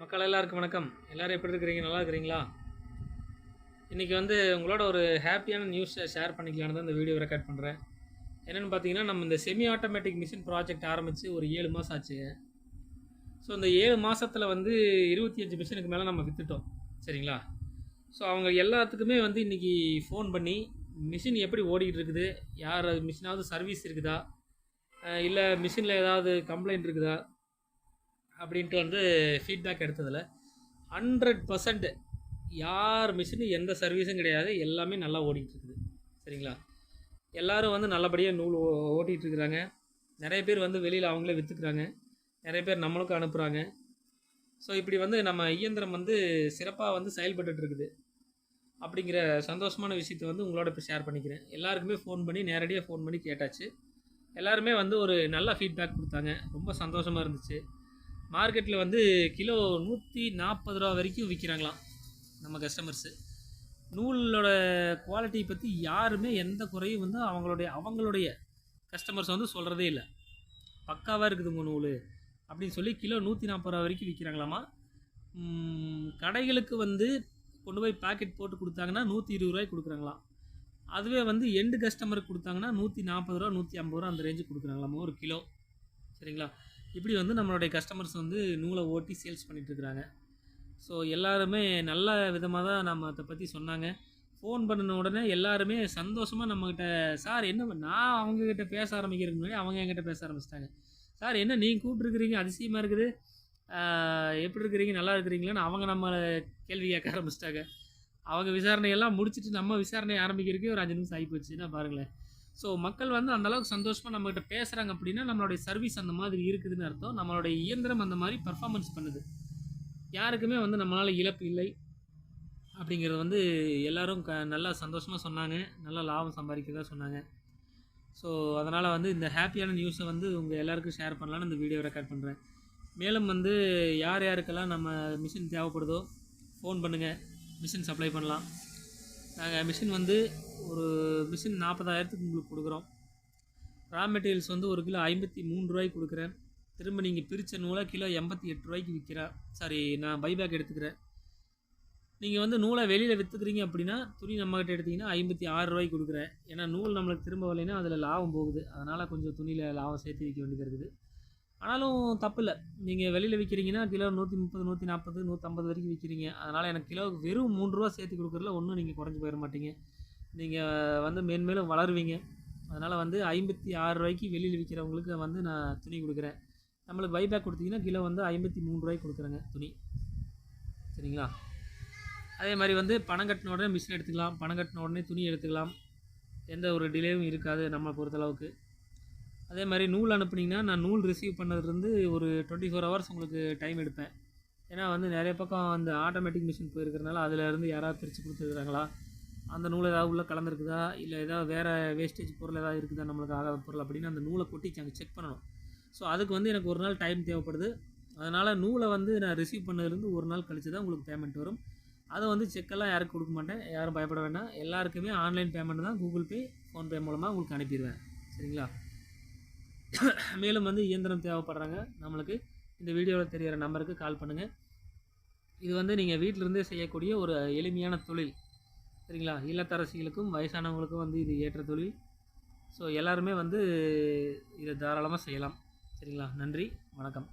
மக்கள் எல்லாருக்கும் வணக்கம். எல்லோரும் எப்படி இருக்கிறீங்க? நல்லா இருக்கிறீங்களா? இன்றைக்கி வந்து உங்களோட ஒரு ஹாப்பியான நியூஸை ஷேர் பண்ணிக்கலான்னு தான் இந்த வீடியோ ரெக்கார்ட் பண்ணுறேன் என்னென்னு பார்த்தீங்கன்னா நம்ம இந்த செமி ஆட்டோமேட்டிக் மிஷின் ப்ராஜெக்ட் ஆரம்பித்து ஒரு ஏழு மாதம் ஆச்சு. ஸோ இந்த ஏழு மாதத்தில் வந்து இருபத்தி அஞ்சு மிஷினுக்கு மேலே நம்ம விற்றுட்டோம் சரிங்களா? ஸோ அவங்க எல்லாத்துக்குமே வந்து இன்றைக்கி ஃபோன் பண்ணி மிஷின் எப்படி ஓடிக்கிட்டு இருக்குது? யார் மிஷினாவது சர்வீஸ் இருக்குதா? இல்லை மிஷினில் ஏதாவது கம்ப்ளைண்ட் இருக்குதா? அப்படின்ட்டு வந்து ஃபீட்பேக் எடுத்ததில். ஹண்ட்ரட் பர்சன்ட் யார் மிஷினு எந்த சர்வீஸும் கிடையாது. எல்லாமே நல்லா ஓடிட்டுருக்குது சரிங்களா? எல்லோரும் வந்து நல்லபடியாக நூல் ஓ- ஓட்டிகிட்டுருக்குறாங்க நிறைய பேர் வந்து வெளியில் அவங்களே விற்றுக்குறாங்க நிறைய பேர் நம்மளுக்கும் அனுப்புகிறாங்க ஸோ இப்படி வந்து நம்ம இயந்திரம் வந்து சிறப்பாக வந்து செயல்பட்டுருக்குது அப்படிங்கிற சந்தோஷமான விஷயத்தை வந்து உங்களோட இப்போ ஷேர் பண்ணிக்கிறேன். எல்லாருக்குமே ஃபோன் பண்ணி நேரடியாக ஃபோன் பண்ணி கேட்டாச்சு. எல்லாருமே வந்து ஒரு நல்ல ஃபீட்பேக் கொடுத்தாங்க. ரொம்ப சந்தோஷமாக இருந்துச்சு. மார்க்கெட்டில் வந்து கிலோ நூற்றி நாற்பது ரூபா வரைக்கும் விற்கிறாங்களாம் நம்ம கஸ்டமர்ஸு நூலோட குவாலிட்டி பற்றி யாருமே எந்த குறையும் வந்து அவங்களுடைய அவங்களுடைய கஸ்டமர்ஸ் வந்து சொல்கிறதே இல்லை. பக்காவாக இருக்குது உங்கள் நூல் அப்படின்னு சொல்லி கிலோ நூற்றி நாற்பது ரூபா வரைக்கும் விற்கிறாங்களாமா கடைகளுக்கு வந்து கொண்டு போய் பாக்கெட் போட்டு கொடுத்தாங்கன்னா நூற்றி இருபது ரூபாய்க்கு கொடுக்குறாங்களாம். அதுவே வந்து எண்டு கஸ்டமருக்கு கொடுத்தாங்கன்னா நூற்றி நாற்பது ரூபா நூற்றி ஐம்பது ரூபா அந்த ரேஞ்சுக்கு கொடுக்குறாங்களாமா? ஒரு கிலோ. சரிங்களா? இப்படி வந்து நம்மளுடைய கஸ்டமர்ஸ் வந்து நூலை ஓட்டி சேல்ஸ் பண்ணிகிட்ருக்குறாங்க ஸோ எல்லாருமே நல்ல விதமாக தான் நம்ம அதை பற்றி சொன்னாங்க. ஃபோன் பண்ணின உடனே எல்லாருமே சந்தோஷமாக நம்மக்கிட்ட சார் என்ன பண்ண-" நான் அவங்கக்கிட்ட பேச ஆரம்பிக்கிறதுக்கு முன்னாடி அவங்க என்கிட்ட பேச ஆரம்பிச்சிட்டாங்க. சார் என்ன நீங்கள் கூப்பிட்ருக்குறீங்க அதிசயமாக இருக்குது. எப்படி இருக்கிறீங்க? நல்லா இருக்கிறீங்களான்னு அவங்க நம்மளை கேள்வி கேட்க ஆரம்பிச்சிட்டாங்க. அவங்க விசாரணையெல்லாம் முடிச்சுட்டு நம்ம விசாரணை ஆரம்பிக்கிறதுக்கே ஒரு அஞ்சு நிமிஷம் ஆகி போச்சுன்னா பாருங்களேன். ஸோ மக்கள் வந்து அந்தளவுக்கு சந்தோஷமாக நம்மகிட்ட பேசுகிறாங்க அப்படின்னா நம்மளுடைய சர்வீஸ் அந்த மாதிரி இருக்குதுன்னு அர்த்தம். நம்மளுடைய இயந்திரம் அந்த மாதிரி பர்ஃபார்மன்ஸ் பண்ணுது. யாருக்குமே வந்து நம்மளால் இழப்பு இல்லை. அப்படிங்கிறது வந்து எல்லோரும் க நல்லா சந்தோஷமாக சொன்னாங்க. நல்லா லாபம் சம்பாதிக்கிறதா சொன்னாங்க. ஸோ அதனால் வந்து இந்த ஹாப்பியான நியூஸை வந்து உங்கள் எல்லாருக்கும் ஷேர் பண்ணலான்னு இந்த வீடியோ ரெக்கார்ட் பண்ணுறேன் மேலும் வந்து யார் யாருக்கெல்லாம் நம்ம மிஷின் தேவைப்படுதோ ஃபோன் பண்ணுங்கள் மிஷின் சப்ளை பண்ணலாம். நாங்கள் மிஷின் வந்து ஒரு மிஷின் நாற்பதாயிரத்துக்கு உங்களுக்கு கொடுக்குறோம். ரா மெட்டீரியல்ஸ் வந்து ஒரு கிலோ ஐம்பத்தி மூணு ரூபாய்க்கு கொடுக்குறேன். திரும்ப நீங்கள் பிரித்த நூலை கிலோ எண்பத்தி எட்டு ரூபாய்க்கு விற்கிறேன் சாரி நான் பைபேக் எடுத்துக்கிறேன். நீங்கள் வந்து நூலை வெளியில் விற்றுக்குறீங்க அப்படின்னா துணி நம்மகிட்ட எடுத்தீங்கன்னா ஐம்பத்தி ஆறு ரூபாய்க்கு கொடுக்குறேன். ஏன்னா நூல் நம்மளுக்கு திரும்ப வரலைன்னா அதில் லாபம் போகுது. அதனால் கொஞ்சம் துணியில் லாபம் சேர்த்து விற்க வேண்டியது இருக்குது. ஆனாலும் தப்பு இல்லை நீங்கள் வெளியில் விற்கிறீங்கன்னா கிலோ நூற்றி முப்பது நூற்றி நாற்பது நூற்றம்பது வரைக்கும் விற்கிறீங்க அதனால் எனக்கு கிலோ வெறும் மூணு ரூபா சேர்த்து கொடுக்குறதுல ஒன்றும் நீங்கள் குறைஞ்சி போயிட மாட்டீங்க. நீங்கள் வந்து மேன்மேலும் வளருவீங்க. அதனால் வந்து ஐம்பத்தி ஆறு ரூபாய்க்கு வெளியில் விற்கிறவங்களுக்கு வந்து நான் துணி கொடுக்குறேன். நம்மளுக்கு பைபேக் கொடுத்தீங்கன்னா கிலோ வந்து ஐம்பத்தி மூணு ரூபாய்க்கு கொடுக்குறேங்க துணி. சரிங்களா? அதே மாதிரி வந்து பணம் கட்டின உடனே மிஷின் எடுத்துக்கலாம். பணம் கட்டின உடனே துணி எடுத்துக்கலாம். எந்த ஒரு டிலேவும் இருக்காது நம்ம பொறுத்தளவுக்கு. அதே மாதிரி நூல் அனுப்புனீங்கன்னா நான் நூல் ரிசீவ் பண்ணதுலேருந்து ஒரு டுவெண்ட்டி ஃபோர் ஹவர்ஸ் உங்களுக்கு டைம் எடுப்பேன். ஏன்னா வந்து நிறைய பக்கம் அந்த ஆட்டோமேட்டிக் மிஷின் போயிருக்கிறனால அதிலேருந்து யாராவது பிரித்து கொடுத்துருக்குறாங்களா அந்த நூல் ஏதாவது உள்ளே கலந்துருக்குதா? இல்லை ஏதாவது வேறு வேஸ்டேஜ் பொருள் ஏதாவது இருக்குதா? நம்மளுக்கு ஆகாத பொருள் அப்படின்னு அந்த நூலை கொட்டி அங்கே செக் பண்ணணும். ஸோ அதுக்கு வந்து எனக்கு ஒரு நாள் டைம் தேவைப்படுது. அதனால் நூலை வந்து நான் ரிசீவ் பண்ணதுலேருந்து ஒரு நாள் கழிச்சு தான் உங்களுக்கு பேமெண்ட் வரும். அதை வந்து செக்கெல்லாம் யாருக்கும் கொடுக்க மாட்டேன். யாரும் பயப்பட வேண்டாம். எல்லாருக்குமே ஆன்லைன் பேமெண்ட் தான். கூகுள் பே ஃபோன்பே மூலமாக உங்களுக்கு அனுப்பிடுவேன். சரிங்களா? மேலும் வந்து இயந்திரம் தேவைப்படுறாங்க. நம்மளுக்கு இந்த வீடியோவில் தெரிகிற நம்பருக்கு கால் பண்ணுங்கள் இது வந்து நீங்கள் வீட்டிலிருந்தே செய்யக்கூடிய ஒரு எளிமையான தொழில். சரிங்களா? இல்லத்தரசிகளுக்கும் வயசானவங்களுக்கும் வந்து இது ஏற்ற தொழில். ஸோ எல்லாருமே வந்து இதை தாராளமாக செய்யலாம். சரிங்களா? நன்றி. வணக்கம்.